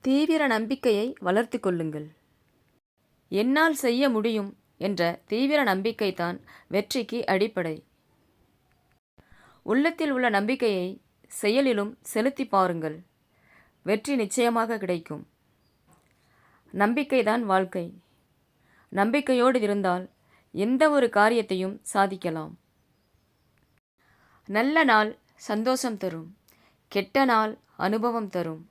தீவிர நம்பிக்கையை வளர்த்து கொள்ளுங்கள். என்னால் செய்ய முடியும் என்ற தீவிர நம்பிக்கைதான் வெற்றிக்கு அடிப்படை. உள்ளத்தில் உள்ள நம்பிக்கையை செயலிலும் செலுத்தி பாருங்கள். வெற்றி நிச்சயமாக கிடைக்கும். நம்பிக்கைதான் வாழ்க்கை. நம்பிக்கையோடு இருந்தால் எந்த ஒரு காரியத்தையும் சாதிக்கலாம். நல்ல நாள் சந்தோஷம் தரும். கெட்ட நாள் அனுபவம் தரும்.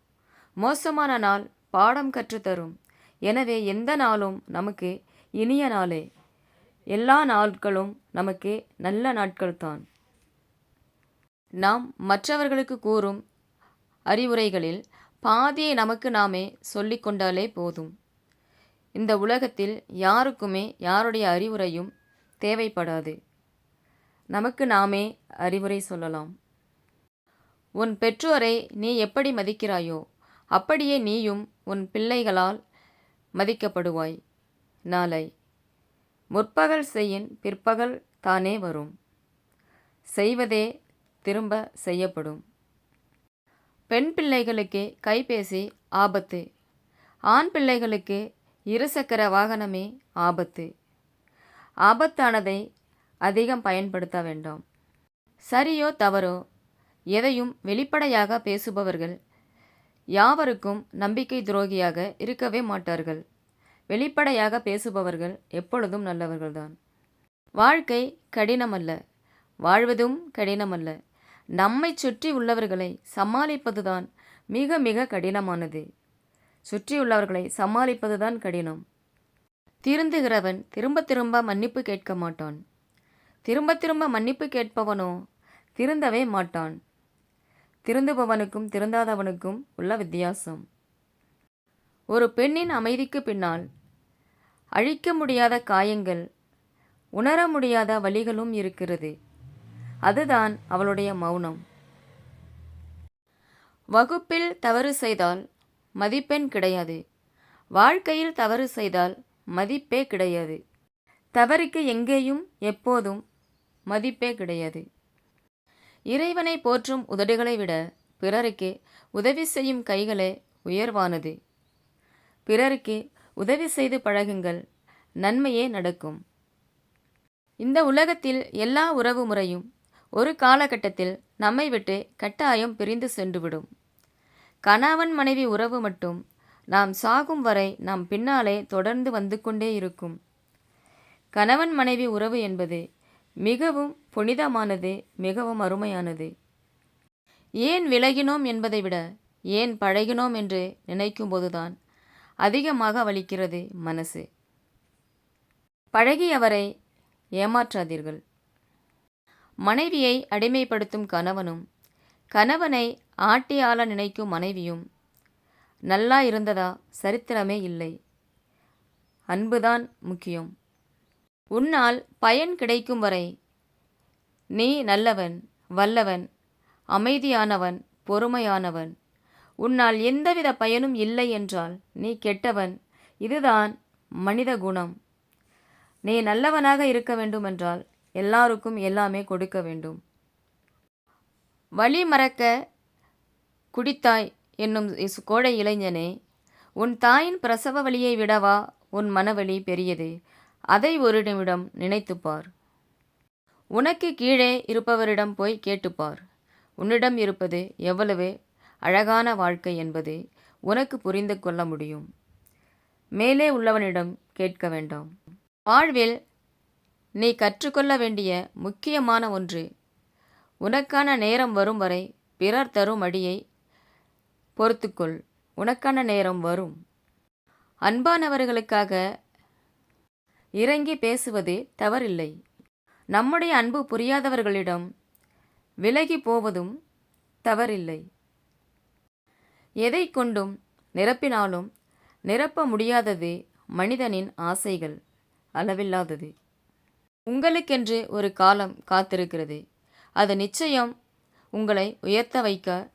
மோசமான நாள் பாடம் கற்றுத்தரும். எனவே எந்த நாளும் நமக்கு இனிய நாளே. எல்லா நாட்களும் நமக்கு நல்ல நாட்கள்தான் நாம் மற்றவர்களுக்கு கூறும் அறிவுரைகளில் பாதியை நமக்கு நாமே சொல்லிக்கொண்டாலே போதும். இந்த உலகத்தில் யாருக்குமே யாருடைய அறிவுரையும் தேவைப்படாது. நமக்கு நாமே அறிவுரை சொல்லலாம். உன் பெற்றோரை நீ எப்படி மதிக்கிறாயோ அப்படியே நீயும் உன் பிள்ளைகளால் மதிக்கப்படுவாய். நாளை. முற்பகல் செய்யின் பிற்பகல் தானே வரும். செய்வதே திரும்ப செய்யப்படும். பெண் பிள்ளைகளுக்கு கைபேசி ஆபத்து. ஆண் பிள்ளைகளுக்கு இருசக்கர வாகனமே ஆபத்து. ஆபத்தானதை அதிகம் பயன்படுத்த வேண்டாம். சரியோ தவறோ எதையும் வெளிப்படையாக பேசுபவர்கள் யாவருக்கும் நம்பிக்கை துரோகியாக இருக்கவே மாட்டார்கள். வெளிப்படையாக பேசுபவர்கள் எப்பொழுதும் நல்லவர்கள்தான். வாழ்க்கை கடினமல்ல. வாழ்வதும் கடினமல்ல. நம்மை சுற்றி உள்ளவர்களை சமாளிப்பதுதான் மிக மிக கடினமானது. சுற்றியுள்ளவர்களை சமாளிப்பதுதான் கடினம். திருந்துகிறவன் திரும்ப திரும்ப மன்னிப்பு கேட்க மாட்டான். திரும்ப திரும்ப மன்னிப்பு கேட்பவனோ திருந்தவே மாட்டான். திருந்துபவனுக்கும் திருந்தாதவனுக்கும் உள்ள வித்தியாசம். ஒரு பெண்ணின் அமைதிக்கு பின்னால் அழிக்க முடியாத காயங்கள் உணர முடியாத வழிகளும் இருக்கிறது. அதுதான் அவளுடைய மௌனம். வகுப்பில் தவறு செய்தால் மதிப்பெண் கிடையாது. வாழ்க்கையில் தவறு செய்தால் மதிப்பே கிடையாது. தவறுக்கு எங்கேயும் எப்போதும் மதிப்பே கிடையாது. இறைவனை போற்றும் உதடுகளை விட பிறருக்கு உதவி செய்யும் கைகளே உயர்வானது. பிறருக்கு உதவி செய்து பழகுங்கள். நன்மையே நடக்கும். இந்த உலகத்தில் எல்லா உறவு முறையும் ஒரு காலகட்டத்தில் நம்மை விட்டு கட்டாயம் பிரிந்து சென்றுவிடும். கணவன் மனைவி உறவு மட்டும் நாம் சாகும் வரை நாம் பின்னாலே தொடர்ந்து வந்து கொண்டே இருக்கும். கணவன் மனைவி உறவு என்பது மிகவும் புனிதமானது மிகவும் அருமையானது. ஏன் விலகினோம் என்பதை விட ஏன் பழகினோம் என்று நினைக்கும்போதுதான் அதிகமாக வலிக்கிறது மனசு. பழகியவரை ஏமாற்றாதீர்கள். மனைவியை அடிமைப்படுத்தும் கணவனும் கணவனை ஆட்டி ஆள நினைக்கும் மனைவியும் நல்லா இருந்ததா சரித்திரமே இல்லை. அன்புதான் முக்கியம். உன்னால் பயன் கிடைக்கும் வரை நீ நல்லவன் வல்லவன் அமைதியானவன் பொறுமையானவன். உன்னால் எந்தவித பயனும் இல்லை என்றால் நீ கெட்டவன். இதுதான் மனித குணம். நீ நல்லவனாக இருக்க வேண்டுமென்றால் எல்லாருக்கும் எல்லாமே கொடுக்க வேண்டும். வழி மறக்க குடித்தாய் என்னும் இஸ் கோடை இளைஞனே உன் தாயின் பிரசவ வழியை விடவா உன் மனவழி பெரியது அதை ஒரு நிமிடம் நினைத்துப்பார். உனக்கு கீழே இருப்பவரிடம் போய் கேட்டுப்பார். உன்னிடம் இருப்பது எவ்வளவு அழகான வாழ்க்கை என்பது உனக்கு புரிந்து கொள்ள முடியும். மேலே உள்ளவனிடம் கேட்க வேண்டாம். வாழ்வில் நீ கற்றுக்கொள்ள வேண்டிய முக்கியமான ஒன்று உனக்கான நேரம் வரும் வரை பிறர் தரும் அடியை பொறுத்துக்கொள். உனக்கான நேரம் வரும். அன்பானவர்களுக்காக இறங்கி பேசுவது தவறில்லை. நம்முடைய அன்பு புரியாதவர்களிடம் விலகி போவதும் தவறில்லை. எதை கொண்டும் நிரப்பினாலும் நிரப்ப முடியாதது மனிதனின் ஆசைகள் அளவில்லாதது. உங்களுக்கென்று ஒரு காலம் காத்திருக்கிறது. அது நிச்சயம் உங்களை உயர்த்த வைக்க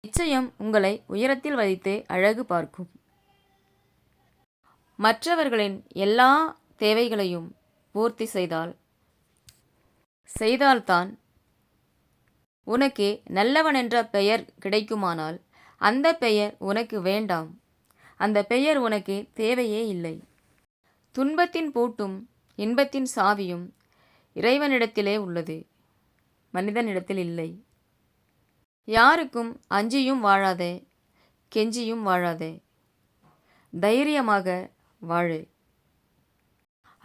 நிச்சயம் உங்களை உயரத்தில் வைத்து அழகு பார்க்கும். மற்றவர்களின் எல்லா தேவைகளையும் பூர்த்தி செய்தால் செய்தால்தான் உனக்கு நல்லவன் என்ற பெயர் கிடைக்குமானால் அந்த பெயர் உனக்கு வேண்டாம். அந்த பெயர் உனக்கு தேவையே இல்லை. துன்பத்தின் பூட்டும் இன்பத்தின் சாவியும் இறைவனிடத்திலே உள்ளது. மனிதனிடத்தில் இல்லை. யாருக்கும் அஞ்சியும் வாழாதே கெஞ்சியும் வாழாதே. தைரியமாக வாழு.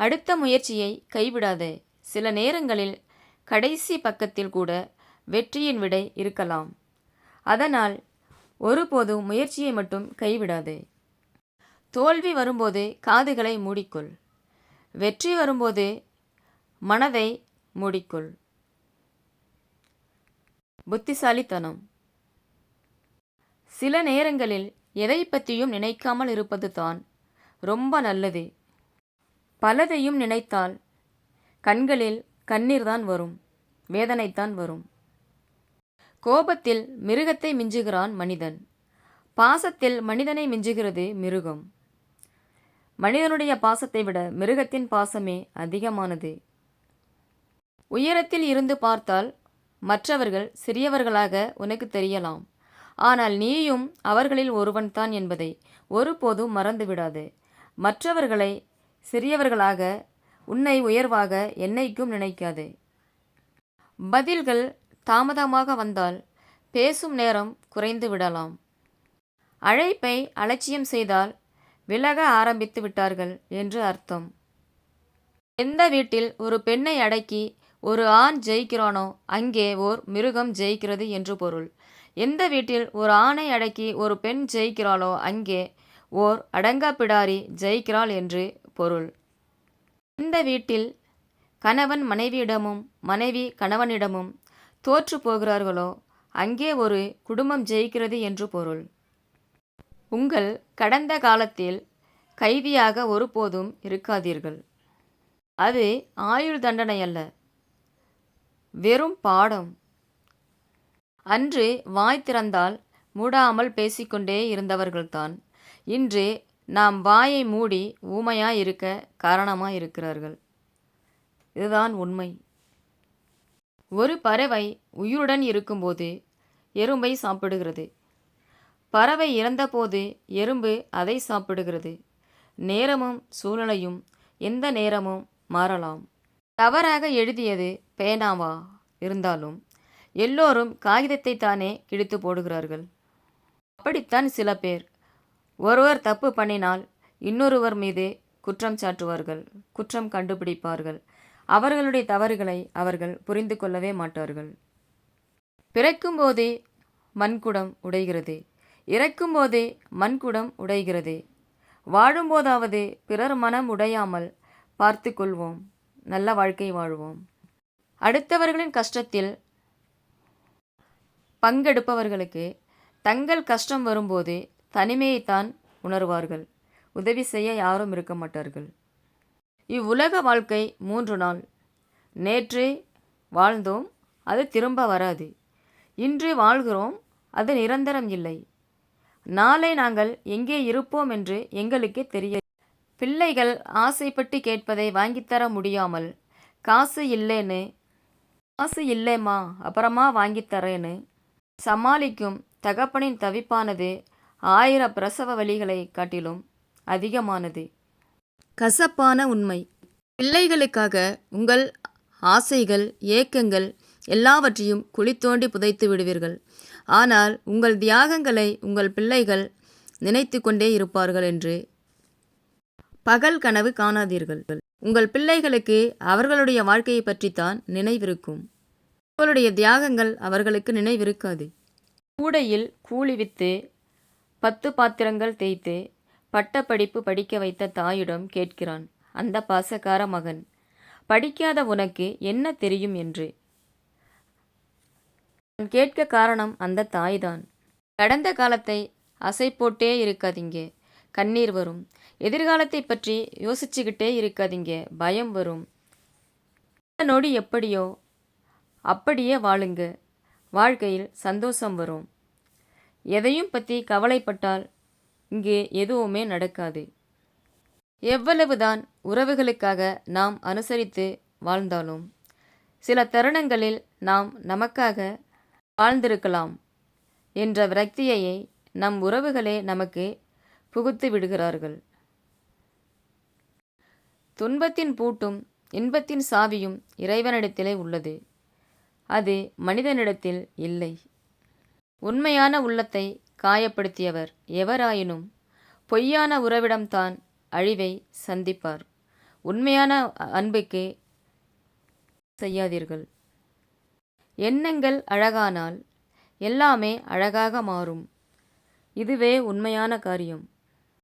அடுத்த முயற்சியை கைவிடாதே. சில நேரங்களில் கடைசி பக்கத்தில் கூட வெற்றியின் விடை இருக்கலாம். அதனால் ஒருபோதும் முயற்சியை மட்டும் கைவிடாதே. தோல்வி வரும்போது காதுகளை மூடிக்கொள். வெற்றி வரும்போது மனதை மூடிக்கொள். புத்திசாலித்தனம். சில நேரங்களில் எதை பற்றியும் நினைக்காமல் இருப்பது தான் ரொம்ப நல்லது. பலதையும் நினைத்தால் கண்களில் கண்ணீர் தான் வரும் வேதனைத்தான் வரும். கோபத்தில் மிருகத்தை மிஞ்சுகிறான் மனிதன். பாசத்தில் மனிதனை மிஞ்சுகிறது மிருகம். மனிதனுடைய பாசத்தை விட மிருகத்தின் பாசமே அதிகமானது. உயரத்தில் இருந்து பார்த்தால் மற்றவர்கள் சிறியவர்களாக உனக்கு தெரியலாம். ஆனால் நீயும் அவர்களில் ஒருவன்தான் என்பதை ஒருபோதும் மறந்துவிடாது. மற்றவர்களை சிறியவர்களாக உன்னை உயர்வாக என்னைக்கும் நினைக்காதே. பதில்கள் தாமதமாக வந்தால் பேசும் நேரம் குறைந்து விடலாம். அழைப்பை அலட்சியம் செய்தால் விலக ஆரம்பித்து விட்டார்கள் என்று அர்த்தம். எந்த வீட்டில் ஒரு பெண்ணை அடக்கி ஒரு ஆண் ஜெயிக்கிறானோ அங்கே ஓர் மிருகம் ஜெயிக்கிறது என்று பொருள். எந்த வீட்டில் ஒரு ஆணை அடக்கி ஒரு பெண் ஜெயிக்கிறாளோ அங்கே ஓர் அடங்கா பிடாரி ஜெயிக்கிறாள் என்று பொருள். இந்த வீட்டில் கணவன் மனைவியிடமும் மனைவி கணவனிடமும் தோற்று போகிறார்களோ அங்கே ஒரு குடும்பம் ஜெயிக்கிறது என்று பொருள். உங்கள் கடந்த காலத்தில் கைதியாக ஒருபோதும் இருக்காதீர்கள். அது ஆயுள் தண்டனை அல்ல வெறும் பாடம். அன்று வாய் திறந்தால் மூடாமல் பேசிக்கொண்டே இருந்தவர்கள்தான். இன்று நாம் வாயை மூடி ஊமையாக இருக்க காரணமாக இருக்கிறார்கள் இதுதான் உண்மை. ஒரு பறவை உயிருடன் இருக்கும்போது எறும்பை சாப்பிடுகிறது. பறவை இறந்தபோது எறும்பு அதை சாப்பிடுகிறது. நேரமும் சூழ்நிலையும் எந்த நேரமும் மாறலாம். தவறாக எழுதியது பேனாவா இருந்தாலும் எல்லோரும் காகிதத்தை தானே கிழித்து போடுகிறார்கள். அப்படித்தான் சில பேர். ஒருவர் தப்பு பண்ணினால் இன்னொருவர் மீது குற்றம் சாட்டுவார்கள் குற்றம் கண்டுபிடிப்பார்கள். அவர்களுடைய தவறுகளை அவர்கள் புரிந்து கொள்ளவே மாட்டார்கள். பிறக்கும்போதே மண்குடம் உடைகிறது. இறக்கும்போதே மண்குடம் உடைகிறது. வாழும்போதாவது பிறர் மனம் உடையாமல் பார்த்து கொள்வோம். நல்ல வாழ்க்கை வாழ்வோம். அடுத்தவர்களின் கஷ்டத்தில் பங்கெடுப்பவர்களுக்கு தங்கள் கஷ்டம் வரும்போது தனிமையைத்தான் உணர்வார்கள். உதவி செய்ய யாரும் இருக்க மாட்டார்கள். இவ்வுலக வாழ்க்கை மூன்று நாள். நேற்று வாழ்ந்தோம் அது திரும்ப வராது. இன்று வாழ்கிறோம் அது நிரந்தரம் இல்லை. நாளை நாங்கள் எங்கே இருப்போம் என்று எங்களுக்கே தெரிய பிள்ளைகள் ஆசைப்பட்டு கேட்பதை வாங்கித்தர முடியாமல் காசு இல்லைன்னு காசு இல்லைம்மா அப்புறமா வாங்கித்தரேன்னு சமாளிக்கும் தகப்பனின் தவிப்பானது ஆயிர பிரசவ வழிகளை காட்டிலும் அதிகமானது. கசப்பான உண்மை. பிள்ளைகளுக்காக உங்கள் ஆசைகள் ஏக்கங்கள் எல்லாவற்றையும் குழி தோண்டி புதைத்து விடுவீர்கள். ஆனால் உங்கள் தியாகங்களை உங்கள் பிள்ளைகள் நினைத்து கொண்டே இருப்பார்கள் என்று பகல் கனவு காணாதீர்கள். உங்கள் பிள்ளைகளுக்கு அவர்களுடைய வாழ்க்கையை பற்றித்தான் நினைவிருக்கும். உங்களுடைய தியாகங்கள் அவர்களுக்கு நினைவிருக்காது. கூடையில் கூலி வித்து பத்து பாத்திரங்கள் தேய்த்து பட்டப்படிப்பு படிக்க வைத்த தாயிடம் கேட்கிறான். அந்த பாசக்கார மகன் படிக்காத உனக்கு என்ன தெரியும் என்று? நான் கேட்க காரணம் அந்த தாய்தான். கடந்த காலத்தை அசை போட்டே இருக்காதீங்க. கண்ணீர் வரும். எதிர்காலத்தை பற்றி யோசிச்சுக்கிட்டே இருக்காதீங்க. பயம் வரும். நொடி எப்படியோ அப்படியே வாழுங்க. வாழ்க்கையில் சந்தோஷம் வரும். எதையும் பற்றி கவலைப்பட்டால் இங்கே எதுவுமே நடக்காது. எவ்வளவுதான் உறவுகளுக்காக நாம் அனுசரித்து வாழ்ந்தாலும் சில தருணங்களில் நாம் நமக்காக வாழ்ந்திருக்கலாம் என்ற விரக்தியையை நம் உறவுகளே நமக்கு புகுத்து விடுகிறார்கள். துன்பத்தின் பூட்டும் இன்பத்தின் சாவியும் இறைவனிடத்திலே உள்ளது. அது மனிதனிடத்தில் இல்லை. உண்மையான உள்ளத்தை காயப்படுத்தியவர் எவராயினும் பொய்யான உறவிடம்தான் அழிவை சந்திப்பார். உண்மையான அன்புக்கு செய்யாதீர்கள். எண்ணங்கள் அழகானால் எல்லாமே அழகாக மாறும். இதுவே உண்மையான காரியம்.